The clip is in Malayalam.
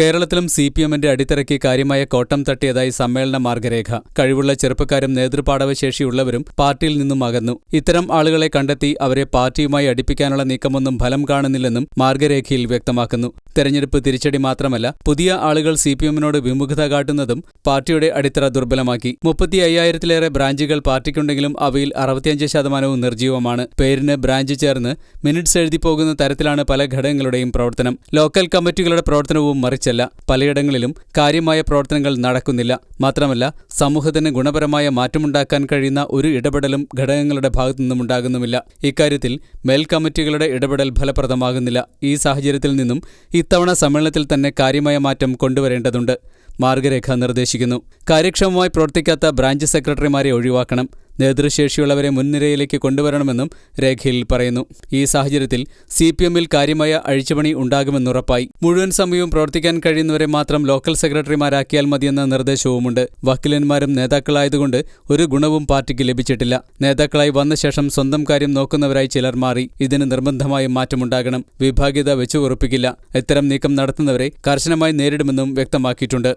കേരളത്തിലും സി പി എമ്മിന്റെ അടിത്തറയ്ക്ക് കാര്യമായ കോട്ടം തട്ടിയതായി സമ്മേളന മാർഗരേഖ. കഴിവുള്ള ചെറുപ്പക്കാരും നേതൃപാടവശേഷിയുള്ളവരും പാർട്ടിയിൽ നിന്നും അകന്നു. ഇത്തരം ആളുകളെ കണ്ടെത്തി അവരെ പാർട്ടിയുമായി അടുപ്പിക്കാനുള്ള നീക്കമൊന്നും ഫലം കാണുന്നില്ലെന്നും മാർഗരേഖയിൽ വ്യക്തമാക്കുന്നു. തെരഞ്ഞെടുപ്പ് തിരിച്ചടി മാത്രമല്ല പുതിയ ആളുകൾ സി പി എമ്മിനോട് വിമുഖത കാട്ടുന്നതും പാർട്ടിയുടെ അടിത്തറ ദുർബലമാക്കി. മുപ്പത്തി അയ്യായിരത്തിലേറെ ബ്രാഞ്ചുകൾ പാർട്ടിക്കുണ്ടെങ്കിലും അവയിൽ അറുപത്തിയഞ്ച് ശതമാനവും നിർജീവമാണ്. പേരിന് ബ്രാഞ്ച് ചേർന്ന് മിനിറ്റ്സ് എഴുതി പോകുന്ന തരത്തിലാണ് പല ഘടകങ്ങളുടെയും പ്രവർത്തനം. ലോക്കൽ കമ്മിറ്റികളുടെ പ്രവർത്തനവും മറിച്ചല്ല. പലയിടങ്ങളിലും കാര്യമായ പ്രവർത്തനങ്ങൾ നടക്കുന്നില്ല. മാത്രമല്ല സമൂഹത്തിന് ഗുണപരമായ മാറ്റമുണ്ടാക്കാൻ കഴിയുന്ന ഒരു ഇടപെടലും ഘടകങ്ങളുടെ ഭാഗത്തുനിന്നും ഉണ്ടാകുന്നുമില്ല. ഇക്കാര്യത്തിൽ മേൽ കമ്മിറ്റികളുടെ ഇടപെടൽ ഫലപ്രദമാകുന്നില്ല. ഈ സാഹചര്യത്തിൽ നിന്നും ഇത്തവണ സമ്മേളനത്തിൽ തന്നെ കാര്യമായ മാറ്റം കൊണ്ടുവരേണ്ടതുണ്ട് മാർഗരേഖ നിർദ്ദേശിക്കുന്നു. കാര്യക്ഷമമായി പ്രവർത്തിക്കാത്ത ബ്രാഞ്ച് സെക്രട്ടറിമാരെ ഒഴിവാക്കണം. നേതൃശേഷിയുള്ളവരെ മുൻനിരയിലേക്ക് കൊണ്ടുവരണമെന്നും രേഖയിൽ പറയുന്നു. ഈ സാഹചര്യത്തിൽ സി പി എമ്മിൽ കാര്യമായ അഴിച്ചുപണി ഉണ്ടാകുമെന്നുറപ്പായി. മുഴുവൻ സമയവും പ്രവർത്തിക്കാൻ കഴിയുന്നവരെ മാത്രം ലോക്കൽ സെക്രട്ടറിമാരാക്കിയാൽ മതിയെന്ന നിർദ്ദേശവുമുണ്ട്. വക്കീലന്മാരും നേതാക്കളായതുകൊണ്ട് ഒരു ഗുണവും പാർട്ടിക്ക് ലഭിച്ചിട്ടില്ല. നേതാക്കളായി വന്ന ശേഷം സ്വന്തം കാര്യം നോക്കുന്നവരായി ചിലർ മാറി. ഇതിന് നിർബന്ധമായും മാറ്റമുണ്ടാകണം. വിഭാഗീയത വെച്ചു ഉറപ്പിക്കില്ല ഇത്തരം നീക്കം നടത്തുന്നവരെ കർശനമായി നേരിടുമെന്നും വ്യക്തമാക്കിയിട്ടുണ്ട്.